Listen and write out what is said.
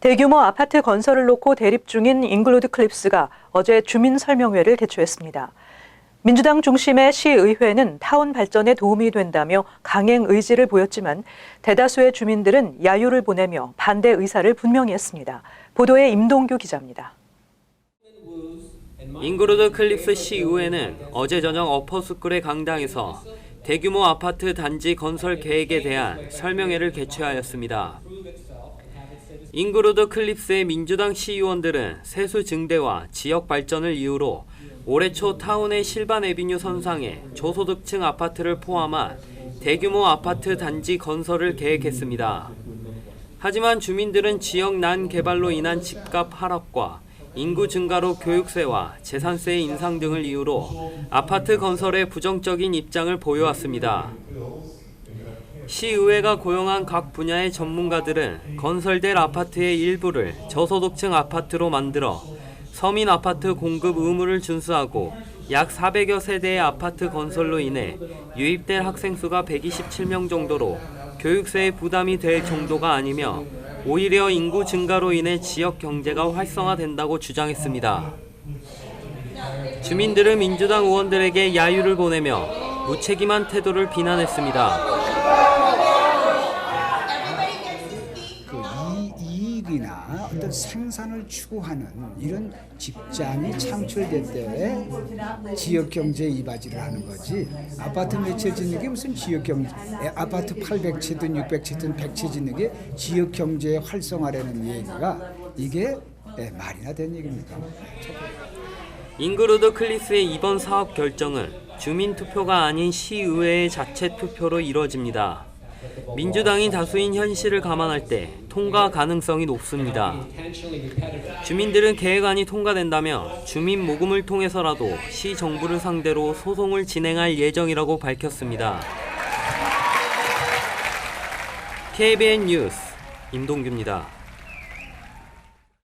대규모 아파트 건설을 놓고 대립 중인 잉글로드 클립스가 어제 주민 설명회를 개최했습니다. 민주당 중심의 시의회는 타운 발전에 도움이 된다며 강행 의지를 보였지만 대다수의 주민들은 야유를 보내며 반대 의사를 분명히 했습니다. 보도에 임동규 기자입니다. 잉그로드 클립스 시의회는 어제 저녁 어퍼스쿨의 강당에서 대규모 아파트 단지 건설 계획에 대한 설명회를 개최하였습니다. 잉그로드 클립스의 민주당 시의원들은 세수 증대와 지역 발전을 이유로 올해 초 타운의 실반 에비뉴 선상에 저소득층 아파트를 포함한 대규모 아파트 단지 건설을 계획했습니다. 하지만 주민들은 지역 난 개발로 인한 집값 하락과 인구 증가로 교육세와 재산세 인상 등을 이유로 아파트 건설에 부정적인 입장을 보여왔습니다. 시의회가 고용한 각 분야의 전문가들은 건설될 아파트의 일부를 저소득층 아파트로 만들어 서민 아파트 공급 의무를 준수하고 약 400여 세대의 아파트 건설로 인해 유입될 학생 수가 127명 정도로 교육세의 부담이 될 정도가 아니며 오히려 인구 증가로 인해 지역 경제가 활성화된다고 주장했습니다. 주민들은 민주당 의원들에게 야유를 보내며 무책임한 태도를 비난했습니다. 이, 이익이나 어떤 생산을 추구하는 이런 직장이 창출될 때 지역 경제에 이바지를 하는 거지 아파트 몇채 짓는 게 무슨 지역 경제 에, 아파트 800채든 600채든 100채 짓는 게 지역 경제의 활성화라는 얘기가 이게 에, 말이나 된 얘기입니까? 잉그루드 클리스의 이번 사업 결정은 주민 투표가 아닌 시의회의 자체 투표로 이루어집니다. 민주당이 다수인 현실을 감안할 때 통과 가능성이 높습니다. 주민들은 계획안이 통과된다면 주민 모금을 통해서라도 시 정부를 상대로 소송을 진행할 예정이라고 밝혔습니다. KBN 뉴스 임동규입니다.